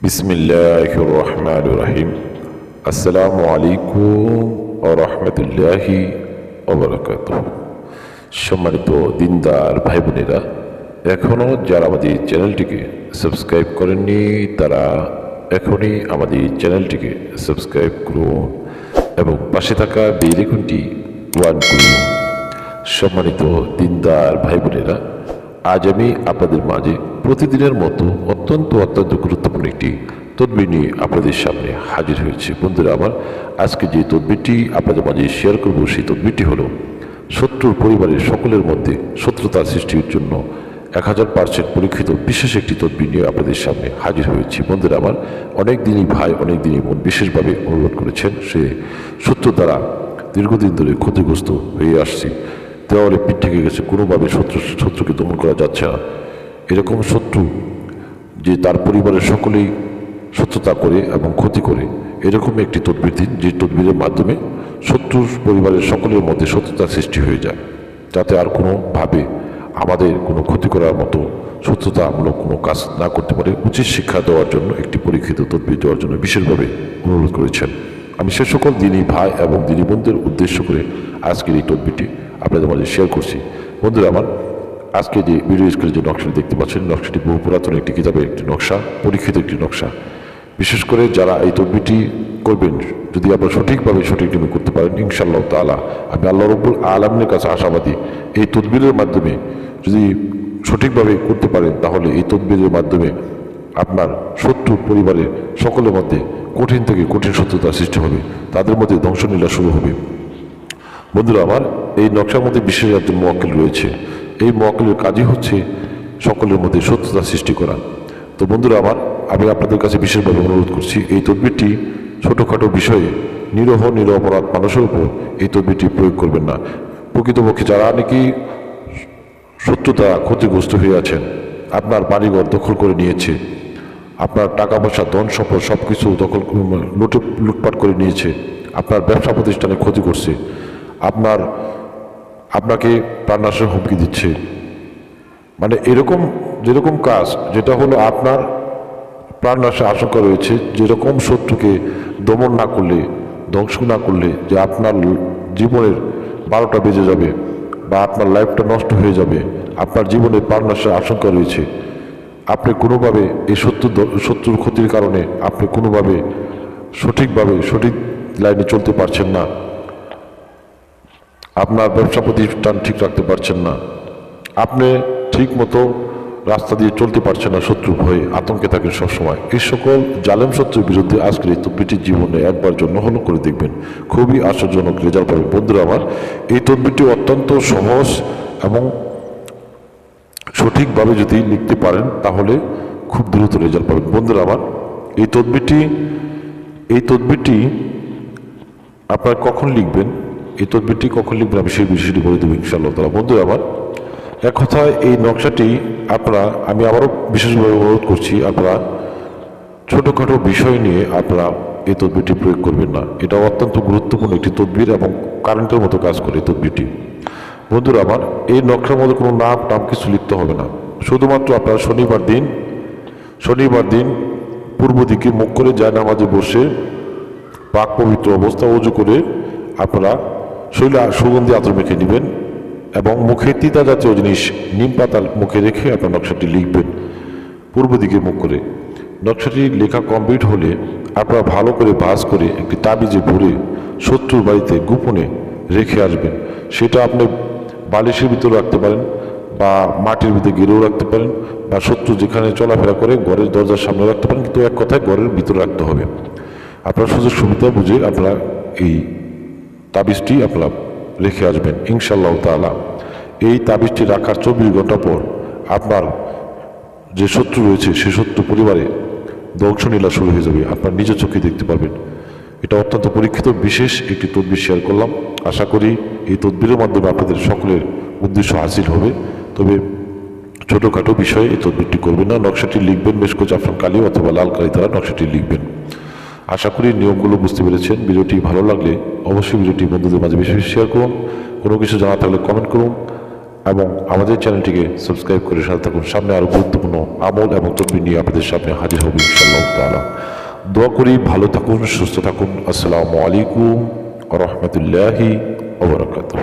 বিসমিল্লাহ রহমান রহিম আসসালামু আলাইকুম ও রহমতুল্লাহি ওবরাকাত সম্মানিত দিনদার ভাই বোনেরা এখনও যারা আমাদের চ্যানেলটিকে সাবস্ক্রাইব করেননি, তারা এখনই আমাদের চ্যানেলটিকে সাবস্ক্রাইব করুন এবং পাশে থাকা বেরিকুনটি ওয়ান করুন। সম্মানিত দিনদার ভাই বোনেরা আজ আমি আপনাদের মাঝে প্রতিদিনের মতো অত্যন্ত অত্যন্ত গুরুত্বপূর্ণ একটি তদবির নিয়ে আপনাদের সামনে হাজির হয়েছে। বন্ধুরা, আমার আজকে যে তদবিরটি আপনাদের মাঝে শেয়ার করব, সেই তদবিরটি হলো, শত্রুর পরিবারের সকলের মধ্যে শত্রুতা সৃষ্টির জন্য এক হাজার পার্সেন্ট পরীক্ষিত বিশেষ একটি তদবির নিয়ে আপনাদের সামনে হাজির হয়েছি। বন্ধুরা, আমার অনেক দিনই ভাই, অনেক দিনই বোন বিশেষভাবে অনুরোধ করেছেন, সে শত্রু দ্বারা দীর্ঘদিন ধরে ক্ষতিগ্রস্ত হয়ে আসছি। দেওয়ালে পিঠ থেকে গেছে, কোনোভাবে শত্রু, শত্রুকে দমন করা যাচ্ছে না। এরকম শত্রু যে তার পরিবারের সকলেই শত্রুতা করে এবং ক্ষতি করে, এরকম একটি তদবির দিন, যে তদবিরের মাধ্যমে শত্রুর পরিবারের সকলের মধ্যে শত্রুতা সৃষ্টি হয়ে যায়। যাতে আর কোনোভাবে আমাদের কোনো ক্ষতি করার মতো শত্রুতামূলক কোনো কাজ না করতে পারে, উচিত শিক্ষা দেওয়ার জন্য, একটি পরীক্ষিত তদবির দেওয়ার জন্য বিশেষভাবে অনুরোধ করেছেন। আমি সে সকল দিনই ভাই এবং দিনী বোনদের উদ্দেশ্য করে আজকের এই তদবিরটি আপনাদের মাঝে শেয়ার করছি। বন্ধুরা আমার, আজকে যে ভিডিও স্ক্রিনে যে নকশাটি দেখতে পাচ্ছেন, নকশাটি বহু পুরাতন একটি কিতাবের একটি নকশা, পরীক্ষিত একটি নকশা। বিশেষ করে যারা এই তদবিরটি করবেন, যদি আপনারা সঠিকভাবে সঠিক নিয়মে করতে পারেন, ইনশাআল্লাহ তালা আমি আল্লাহ রব্বুল আলমের কাছে আশাবাদী, এই তদবিরের মাধ্যমে যদি সঠিকভাবে করতে পারেন, তাহলে এই তদবিরের মাধ্যমে আপনার শত্রু পরিবারের সকলের মধ্যে কঠিন থেকে কঠিন শত্রুতা সৃষ্টি হবে, তাদের মধ্যে ধ্বংসলীলা শুরু হবে। বন্ধুরা, আমার এই নকশার মধ্যে বিশেষ একজন মোয়াক্কেল রয়েছে। এই মোয়াক্কেলের কাজই হচ্ছে সকলের মধ্যে শত্রুতা সৃষ্টি করা। তো বন্ধুরা, আমার আমি আপনাদের কাছে বিশেষভাবে অনুরোধ করছি, এই তদবিরটি ছোটোখাটো বিষয়ে নিরহ নিরপরাধ মানুষের উপর এই তদবিরটি প্রয়োগ করবেন না। প্রকৃতপক্ষে যারা নাকি শত্রুতা ক্ষতিগ্রস্ত হয়ে আছেন, আপনার বাড়িঘর দখল করে নিয়েছে, আপনার টাকা পয়সা ধন সম্পদ সব কিছু দখল লুটে লুটপাট করে নিয়েছে, আপনার ব্যবসা প্রতিষ্ঠানে ক্ষতি করছে আপনার, আপনাকে প্রাণনাশের হুমকি দিচ্ছে। মানে এরকম, যেরকম কাজ, যেটা হলো আপনার প্রাণনাশের আশঙ্কা রয়েছে, যেরকম শত্রুকে দমন না করলে, ধ্বংস না করলে যে আপনার জীবনের বারোটা বেজে যাবে বা আপনার লাইফটা নষ্ট হয়ে যাবে, আপনার জীবনে প্রাণনাশের আশঙ্কা রয়েছে, আপনি কোনোভাবে এই শত্রু শত্রুর ক্ষতির কারণে আপনি কোনোভাবে সঠিকভাবে, সঠিক লাইনে চলতে পারছেন না। আপনার ব্যবসা প্রতিষ্ঠান ঠিক রাখতে পারছেন না। আপনি ঠিক মতো রাস্তা দিয়ে চলতে পারছেন না শত্রু ভয়ে আতঙ্কে থাকেন সবসময়। এই সকল জালেম শত্রুর বিরুদ্ধে আজকের এই তদবিটির জীবনে একবার জন্য হলো করে দেখবেন। খুবই আশ্চর্যজনক রেজাল্ট পাবে বন্ধুরা আমার, এই তদবিরটি অত্যন্ত সহজ এবং সঠিকভাবে যদি লিখতে পারেন, তাহলে খুব দ্রুত রেজাল্ট পাবেন। বন্ধুরা আমার, এই তদবিরটি এই তদবিরটি আপনারা কখন লিখবেন? এই তদবিরটি কখন লিখবেন আমি সেই বিষয়টি বলে দেবো ইনশাআল্লাহ তালা বন্ধুরা আমার এক কথায় এই নকশাটি আপনারা, আমি আবারও বিশেষভাবে অনুরোধ করছি, আপনারা ছোটোখাটো বিষয় নিয়ে আপনারা এই তদবিরটি প্রয়োগ করবেন না। এটা অত্যন্ত গুরুত্বপূর্ণ একটি তদবির এবং কারেন্টের মতো কাজ করে এই তদবিরটি। বন্ধুরা, আমার এই নকশার মধ্যে কোনো নাম টাম কিছু লিখতে হবে না। শুধুমাত্র আপনারা শনিবার দিন শনিবার দিন পূর্ব দিকে মুখ করে যায় নামাজে বসে পাক পবিত্র অবস্থা উজু করে আপনারা শৈলা সুগন্ধি আতর মেখে নেবেন এবং মুখে তিতা জাতীয় জিনিস নিম পাতা মুখে রেখে আপনার নকশাটি লিখবেন। পূর্ব দিকে মুখ করে। নকশাটি লেখা কমপ্লিট হলে আপনারা ভালো করে ভাঁজ করে একটি তাবিজে ভরে শত্রুর বাড়িতে গোপনে রেখে আসবেন। সেটা আপনি বালিশের ভিতরে রাখতে পারেন বা মাটির ভিতরে গেড়েও রাখতে পারেন বা শত্রু যেখানে চলাফেরা করে ঘরের দরজার সামনে রাখতে পারেন, কিন্তু এক কথায় ঘরের ভিতরে রাখতে হবে। আপনার সুযোগ সুবিধা বুঝে আপনারা এই তাবিজটি আপনার রেখে আসবেন ইনশাল্লাহ তালা এই তাবিজটি রাখার চব্বিশ ঘণ্টা পর আপনার যে শত্রু রয়েছে, সে শত্রু পরিবারে ধ্বংসলীলা শুরু হয়ে যাবে। আপনার নিজের চোখে দেখতে পারবেন। এটা অত্যন্ত পরীক্ষিত, বিশেষ একটি তদবির শেয়ার করলাম। আশা করি এই তদবিরের মাধ্যমে আপনাদের সকলের উদ্দেশ্য হাসিল হবে। তবে ছোটোখাটো বিষয়ে এই তদবিরটি করবেন না। নকশাটি লিখবেন মেশকো জাফরান কালি অথবা লাল কালি দ্বারা নকশাটি লিখবেন। আশা করি নিয়মগুলো বুঝতে পেরেছেন। ভিডিওটি ভালো লাগলে অবশ্যই ভিডিওটি বন্ধুদের মাঝে বেশি বেশি শেয়ার করুন। কোনো কিছু জানা থাকলে কমেন্ট করুন এবং আমাদের চ্যানেলটিকে সাবস্ক্রাইব করে সাথে থাকুন। সামনে আরও গুরুত্বপূর্ণ আমল এবং তদবির নিয়ে আপনাদের সামনে হাজির হব ইনশাআল্লাহ তাআলা। দোয়া করি ভালো থাকুন, সুস্থ থাকুন। আসসালামু আলাইকুম রহমতুল্লাহি ওবরাকাতুহ